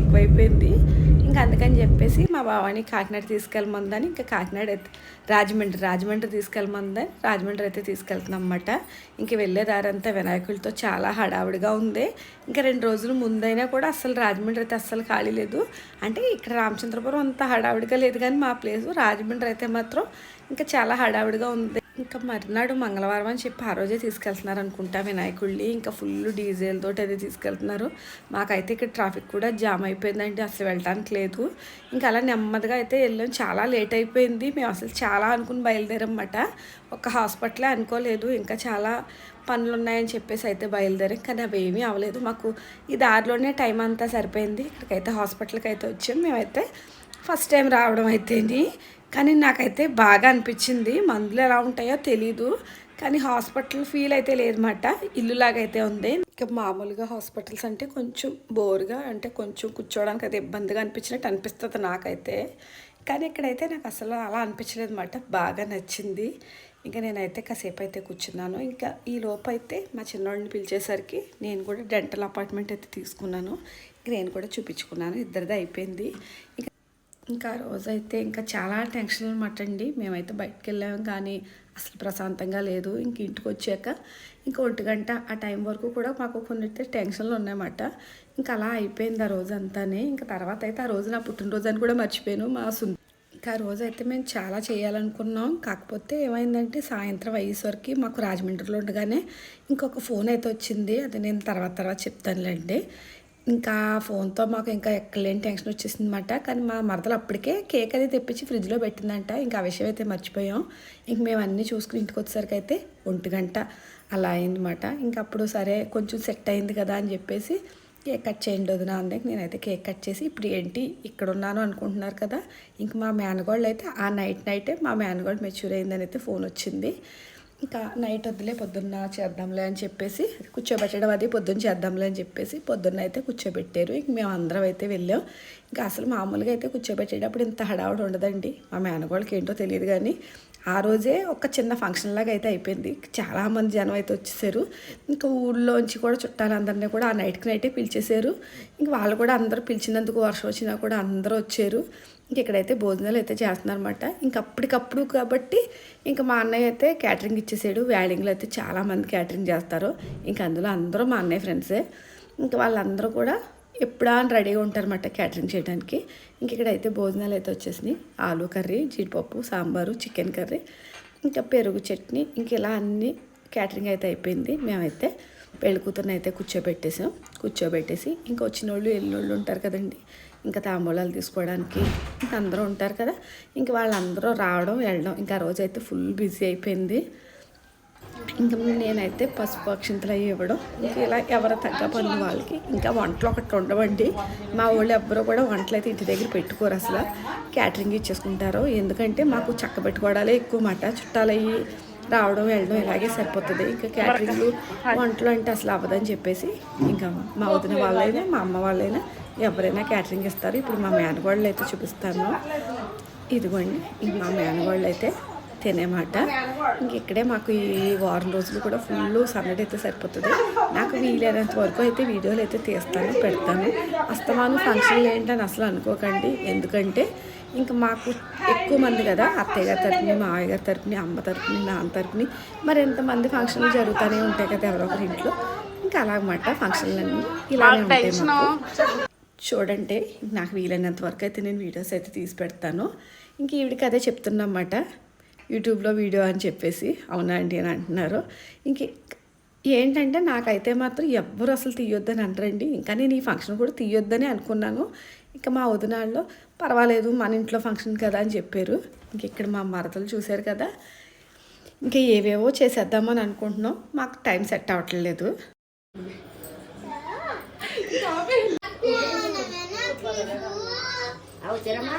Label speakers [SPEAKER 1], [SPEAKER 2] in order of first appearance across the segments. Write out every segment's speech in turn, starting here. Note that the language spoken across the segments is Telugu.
[SPEAKER 1] ఎక్కువైపోయింది. ఇంకా అందుకని చెప్పేసి మా బావాని కాకినాడ తీసుకెళ్ళమందని ఇంకా కాకినాడ అయితే రాజమండ్రి రాజమండ్రి తీసుకెళ్ళమందని రాజమండ్రి అయితే తీసుకెళ్తున్నాం అన్నమాట ఇంక వెళ్ళే దారంతా వినాయకులతో చాలా హడావుడిగా ఉంది. ఇంకా రెండు రోజులు ముందైనా కూడా అస్సలు రాజమండ్రి అయితే అస్సలు ఖాళీ లేదు. అంటే ఇక్కడ రామచంద్రపురం అంత హడావుడిగా లేదు కానీ మా ప్లేస్ రాజమండ్రి అయితే మాత్రం ఇంకా చాలా హడావుడిగా ఉంది. ఇంకా మర్నాడు మంగళవారం అని చెప్పి ఆ రోజే తీసుకెళ్తున్నారు అనుకుంటా వినాయకుడిని. ఇంకా ఫుల్ డీజిల్తో తోటి తీసుకెళ్తున్నారు. మాకైతే ఇక్కడ ట్రాఫిక్ కూడా జామ్ అయిపోయిందంటే అసలు వెళ్ళడానికి లేదు. ఇంకా అలా నెమ్మదిగా అయితే వెళ్ళాం. చాలా లేట్ అయిపోయింది. మేము అసలు చాలా అనుకుని బయలుదేరమాట ఒక హాస్పిటలే అనుకోలేదు. ఇంకా చాలా పనులు ఉన్నాయని చెప్పేసి అయితే బయలుదేరాం. కానీ అవి ఏమీ అవ్వలేదు. మాకు ఈ దారిలోనే టైం అంతా సరిపోయింది. ఇక్కడికైతే హాస్పిటల్కి అయితే వచ్చాం. మేమైతే ఫస్ట్ టైం రావడం అయితేని కానీ నాకైతే బాగా అనిపించింది. మందులు ఎలా ఉంటాయో తెలీదు. కానీ హాస్పిటల్ ఫీల్ అయితే లేదన్నమాట. ఇల్లులాగా అయితే ఉంది. ఇంకా మామూలుగా హాస్పిటల్స్ అంటే కొంచెం బోర్గా అంటే కొంచెం కూర్చోవడానికి అయితే ఇబ్బందిగా అనిపించినట్టు అనిపిస్తుంది నాకైతే. కానీ ఇక్కడైతే నాకు అసలు అలా అనిపించలేదు అనమాట బాగా నచ్చింది. ఇంకా నేనైతే కాసేపు అయితే కూర్చున్నాను. ఇంకా ఈ లోపు అయితే మా చిన్నోడిని పిలిచేసరికి నేను కూడా డెంటల్ అపార్ట్మెంట్ అయితే తీసుకున్నాను. ఇంకా నేను కూడా చూపించుకున్నాను. ఇద్దరిది అయిపోయింది. ఇంకా ఇంకా ఆ రోజైతే ఇంకా చాలా టెన్షన్ అనమాట అండి. మేమైతే బయటకు వెళ్ళాము కానీ అసలు ప్రశాంతంగా లేదు. ఇంక ఇంటికి వచ్చాక ఇంకా ఒంటి గంట ఆ టైం వరకు కూడా మాకు కొన్ని టెన్షన్లు ఉన్నాయన్నమాట. ఇంకా అలా అయిపోయింది ఆ రోజు అంతానే ఇంకా తర్వాత అయితే ఆ రోజు నా పుట్టినరోజు అని కూడా మర్చిపోయాను మా సుంద ఇంకా ఆ రోజు అయితే మేము చాలా చేయాలనుకున్నాం. కాకపోతే ఏమైందంటే సాయంత్రం అయ్యేసరికి మాకు రాజమండ్రిలో ఉండగానే ఇంకొక ఫోన్ అయితే వచ్చింది. అది నేను తర్వాత తర్వాత చెప్తానులేండి. ఇంకా ఫోన్తో మాకు ఇంకా ఎక్కలేని టెన్షన్ వచ్చేసింది అనమాట కానీ మా మరదలు అప్పటికే కేక్ అది తెప్పించి ఫ్రిడ్జ్లో పెట్టిందంట. ఇంకా ఆ విషయం అయితే మర్చిపోయాం. ఇంక మేము అన్నీ చూసుకుని ఇంటికి వచ్చేసరికి అయితే ఒంటి గంట అలా అయిందన్నమాట. ఇంక అప్పుడు సరే కొంచెం సెట్ అయింది కదా అని చెప్పేసి కేక్ కట్ చేయండి వదిన అందే. నేనైతే కేక్ కట్ చేసి ఇప్పుడు ఏంటి ఇక్కడ ఉన్నాను అనుకుంటున్నారు కదా. ఇంక మా మేనగోళ్ళు అయితే ఆ నైట్ నైటే మా మేనగోళ్ళు మెచ్యూర్ అయిందని అయితే ఫోన్ వచ్చింది. ఇంకా నైట్ వద్దులే పొద్దున్న చేద్దాంలే అని చెప్పేసి కూర్చోబెట్టడం అది పొద్దున్న చేద్దాంలే అని చెప్పేసి పొద్దున్న అయితే కూర్చోబెట్టారు. ఇంక మేము అందరం అయితే వెళ్ళాం. ఇంకా అసలు మామూలుగా అయితే కూర్చోబెట్టేటప్పుడు ఇంత హడావుడు ఉండదండి. మా మేనగోళ్ళకి ఏంటో తెలియదు కానీ ఆ రోజే ఒక చిన్న ఫంక్షన్ లాగా అయితే అయిపోయింది. చాలామంది జనం అయితే వచ్చేసారు. ఇంకా ఊళ్ళోంచి కూడా చుట్టాలందరినీ కూడా ఆ నైట్కి నైటే పిలిచేశారు ఇంక వాళ్ళు కూడా అందరూ పిలిచినందుకు వర్షం వచ్చినా కూడా అందరూ వచ్చారు. ఇంక ఇక్కడైతే భోజనాలు అయితే చేస్తున్నారనమాట ఇంక అప్పటికప్పుడు కాబట్టి ఇంకా మా అన్నయ్య అయితే క్యాటరింగ్ ఇచ్చేసాడు. వ్యాడింగ్లో అయితే చాలామంది క్యాటరింగ్ చేస్తారు. ఇంకా అందులో అందరూ మా అన్నయ్య ఫ్రెండ్సే ఇంకా వాళ్ళందరూ కూడా ఎప్పుడా అని రెడీగా ఉంటారన్నమాట క్యాటరింగ్ చేయడానికి. ఇంక ఇక్కడైతే భోజనాలు అయితే వచ్చేసినాయి. ఆలు కర్రీ జీడిపప్పు సాంబారు చికెన్ కర్రీ ఇంకా పెరుగు చట్నీ ఇంక ఇలా అన్ని క్యాటరింగ్ అయితే అయిపోయింది. మేమైతే పెళ్ళికూతురుని అయితే కూర్చోబెట్టేసాం. కూర్చోబెట్టేసి ఇంకా వచ్చిన వాళ్ళు ఎల్లుళ్ళు ఉంటారు కదండి. ఇంకా తాంబూలాలు తీసుకోవడానికి ఇంకా అందరూ ఉంటారు కదా. ఇంకా వాళ్ళందరూ రావడం వెళ్ళడం ఇంకా ఆ రోజు అయితే ఫుల్ బిజీ అయిపోయింది. ఇంకా నేనైతే పసుపు అక్షింతలు అవి ఇవ్వడం. ఇంకా ఇలా ఎవరు తగ్గ పని వాళ్ళకి. ఇంకా వంటలు ఒకటి ఉండవండి. మా వాళ్ళు ఎవ్వరూ కూడా వంటలు అయితే ఇంటి దగ్గర పెట్టుకోరు అసలు. క్యాటరింగ్ ఇచ్చేసుకుంటారు. ఎందుకంటే మాకు చక్క పెట్టుకోవడాలే ఎక్కువ మాట. చుట్టాలు అయ్యి రావడం వెళ్ళడం ఇలాగే సరిపోతుంది. ఇంకా క్యాటరింగ్ వంటలు అంటే అసలు అవ్వదని చెప్పేసి ఇంకా మా వదిన వాళ్ళైనా మా అమ్మ వాళ్ళైనా ఎవరైనా క్యాటరింగ్ ఇస్తారు. ఇప్పుడు మా మేనగోళ్ళు అయితే చూపిస్తాను. ఇదిగోండి ఇంక మా మేనగోళ్ళు అయితే తినేమాట. ఇంక ఇక్కడే మాకు ఈ వారం రోజులు కూడా ఫుల్ సందడి అయితే సరిపోతుంది. నాకు వీలైనంత వరకు అయితే వీడియోలు అయితే తీస్తాను పెడతాను. అస్తమాను ఫంక్షన్లు ఏంటని అసలు అనుకోకండి. ఎందుకంటే ఇంకా మాకు ఎక్కువ మంది కదా అత్తయ్య గారి తరపుని మావయ్య గారి తరపుని అమ్మ తరపుని నాన్న తరపుని మరి ఎంతమంది ఫంక్షన్లు జరుగుతూనే ఉంటాయి కదా ఎవరో ఒకరి ఇంట్లో. ఇంకా అలాగమాట ఫంక్షన్లన్నీ ఇలానే ఉంటాయి చూడండి నాకు వీలైనంత వరకు అయితే నేను వీడియోస్ అయితే తీసి పెడతాను. ఇంక ఈవిడికి అదే చెప్తున్నమాట. యూట్యూబ్లో వీడియో అని చెప్పేసి అవునా అండి అని అంటున్నారు. ఇంక ఏంటంటే నాకైతే మాత్రం ఎవ్వరు అసలు తీయొద్దని అంటారండి ఇంకా నేను ఈ ఫంక్షన్ కూడా తీయొద్దని అనుకున్నాను. ఇంకా మా వదినాళ్ళు పర్వాలేదు మన ఇంట్లో ఫంక్షన్ కదా అని చెప్పారు. ఇంక ఇక్కడ మా మరదలు చూశారు కదా. ఇంకా ఏవేవో చేసేద్దామని అనుకుంటున్నాం. మాకు టైం సెట్ అవ్వట్లేదు.
[SPEAKER 2] అవసరమా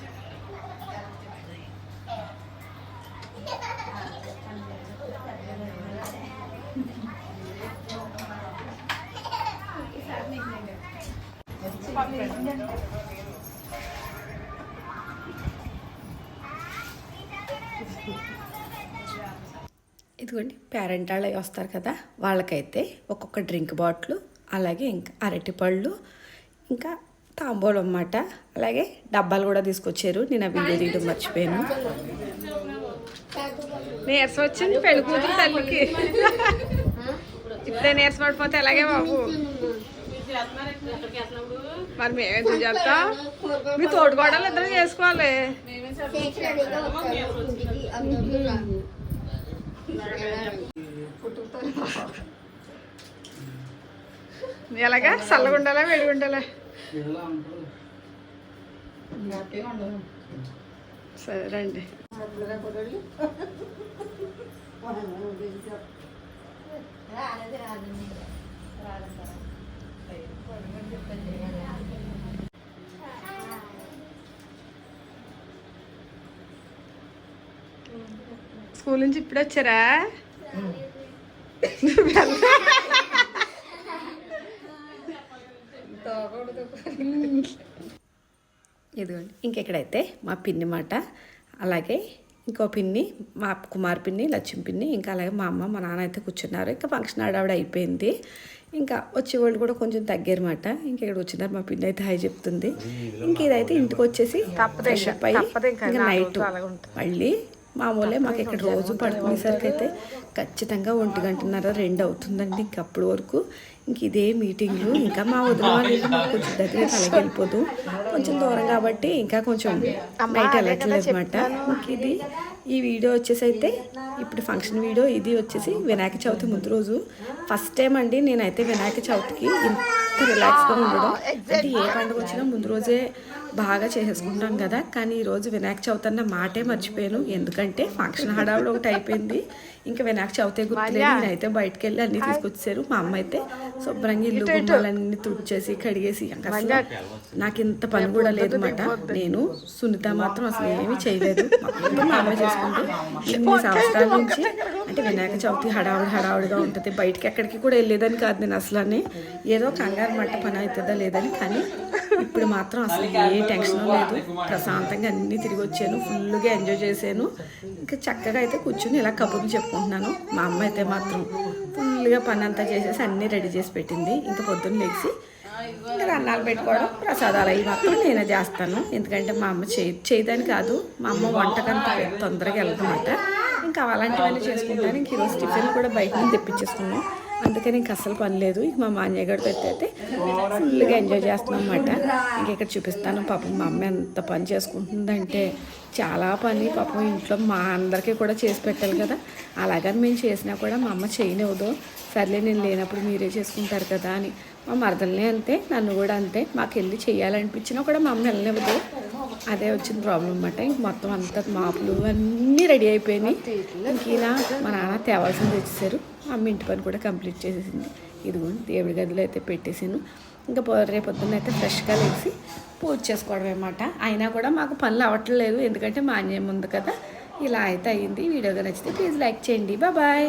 [SPEAKER 1] ఇదిగోండి పేరెంట్ వాళ్ళు వస్తారు కదా వాళ్ళకైతే ఒక్కొక్క డ్రింక్ బాటిల్ అలాగే ఇంకా అరటిపళ్ళు ఇంకా తాంబూలం అన్నమాట. అలాగే డబ్బాలు కూడా తీసుకొచ్చారు. నేను ఆ వీడియో తీయడం మర్చిపోయాను. నీరసం వచ్చింది పెళ్ళి కూతురు తల్లికి. ఇప్పుడే నీరసం పడిపోతే ఎలాగే బాబు? మరి మేము ఎందుకు చేస్తాం మీ తోడుకోవడాలు ఇద్దరు చేసుకోవాలి. ఎలాగా? చల్లగా ఉండాలా వేడిగా ఉండాలా? సరే రండి. స్కూల్ నుంచి ఇప్పుడే వచ్చారా ఇదిగోండి. ఇంకెక్కడైతే మా పిన్ని మాట అలాగే ఇంకో పిన్ని మా కుమార్ పిన్ని లక్ష్మి పిన్ని ఇంకా అలాగే మా అమ్మ మా నాన్న అయితే కూర్చున్నారు. ఇంకా ఫంక్షన్ ఆడవిడ అయిపోయింది. ఇంకా వచ్చేవాళ్ళు కూడా కొంచెం తగ్గారన్నమాట ఇంకా ఇక్కడ వచ్చినారు మా పిన్ని అయితే హై చెప్తుంది. ఇంక ఇదైతే ఇంటికి వచ్చేసి ఫ్రెష్ అప్ అయ్యి ఇంకా నైట్ మళ్ళీ మామూలే మాకు ఇక్కడ రోజు పడుకునేసరికి అయితే ఖచ్చితంగా ఒంటి గంటన్నర రెండు అవుతుందండి ఇంక అప్పటి వరకు. ఇంక ఇదే మీటింగ్లు ఇంకా మా వదిన వాళ్ళు మాకు కొంచెం దగ్గర వెళ్ళిపోదు కొంచెం దూరం కాబట్టి ఇంకా కొంచెం నైట్ వెళ్ళట్లేదు అనమాట ఇంక ఇది ఈ వీడియో వచ్చేసి అయితే ఇప్పుడు ఫంక్షన్ వీడియో ఇది వచ్చేసి వినాయక చవితి ముందు రోజు. ఫస్ట్ టైం అండి నేనైతే వినాయక చవితికి ఇంత రిలాక్స్గా ఉండడం. అంటే ఏ పండుగ వచ్చినా ముందు రోజే బాగా చేసేసుకుంటాం కదా. కానీ ఈరోజు వినాయక చవితి అన్న మాటే మర్చిపోయాను. ఎందుకంటే ఫంక్షన్ హడావుడు ఒకటి అయిపోయింది. ఇంకా వినాయక చవితి గుర్తులేదు. నేనైతే బయటకు వెళ్ళి అన్ని తీసుకొచ్చారు మా అమ్మ అయితే శుభ్రంగా ఇల్లు గుమ్మాలన్నీ తుడిచేసి కడిగేసి అసలు నాకు ఇంత పని కూడా లేదు అనమాట నేను సునీత మాత్రం అసలు ఏమీ చేయలేదు. మా అమ్మ చేసుకుంటూ ఇన్ని సంవత్సరాల నుంచి అంటే వినాయక చవితి హడావుడి హడావుడిగా ఉంటుంది. బయటికి ఎక్కడికి కూడా వెళ్ళేదని కాదు నేను అసలు ఏదో కంగారు మట్ట పని అవుతుందా లేదని కానీ ఇప్పుడు మాత్రం అసలు ఏ టెన్షన్ లేదు. ప్రశాంతంగా అన్నీ తిరిగి వచ్చాను. ఫుల్గా ఎంజాయ్ చేశాను. ఇంకా చక్కగా అయితే కూర్చుని ఇలా కబుర్లు చెప్పుకుంటున్నాను. మా అమ్మ అయితే మాత్రం ఫుల్గా పని అంతా చేసేసి అన్నీ రెడీ చేసి పెట్టింది. ఇంకా పొద్దున్న లేచి ఇంకా అన్నాలు పెట్టుకోవడం ప్రసాదాలు అవి మాత్రం నేనే చేస్తాను. ఎందుకంటే మా అమ్మ చేయి చేయదని కాదు. మా అమ్మ వంటకంత తొందరగా వెళ్ళదన్నమాట ఇంకా అలాంటివన్నీ చేసుకుంటాను. ఇంక ఈరోజు టిఫిన్ కూడా బయట నుంచి తెప్పించేసుకున్నాం అందుకని ఇంక అసలు పని లేదు ఇక మా గారు అయితే ఫుల్గా ఎంజాయ్ చేస్తున్నాం అనమాట ఇంక ఇక్కడ చూపిస్తాను. పాపం మా అమ్మ ఎంత పని చేసుకుంటుందంటే చాలా పని. పాపం ఇంట్లో మా అందరికీ కూడా చేసి పెట్టాలి కదా. అలాగని మేము చేసినా కూడా మా అమ్మ చేయనివ్వదు. సర్లే నేను లేనప్పుడు మీరే చేసుకుంటారు కదా అని మా మరదల్ని అంతే నన్ను కూడా అంతే. మాకు వెళ్ళి చేయాలనిపించినా కూడా మా అమ్మ వెళ్ళనివ్వదు అదే వచ్చిన ప్రాబ్లం అనమాట ఇంక మొత్తం అంతా మాపులు అన్నీ రెడీ అయిపోయినాయి. ఇంక మా నాన్న తేవాల్సింది తెచ్చేసారు అమ్మ ఇంటి పని కూడా కంప్లీట్ చేసేసింది. ఇదిగోండి దేవుడి గదిలో అయితే పెట్టేసాను ఇంకా పో రేపొద్దున్న అయితే ఫ్రెష్గా లేచి పూజ చేసుకోవడం అనమాట అయినా కూడా మాకు పనులు అవ్వట్లేదు. ఎందుకంటే మాన్యం ఉంది కదా. ఇలా అయితే అయ్యింది వీడియోగా నచ్చితే ప్లీజ్ లైక్ చేయండి. బాయ్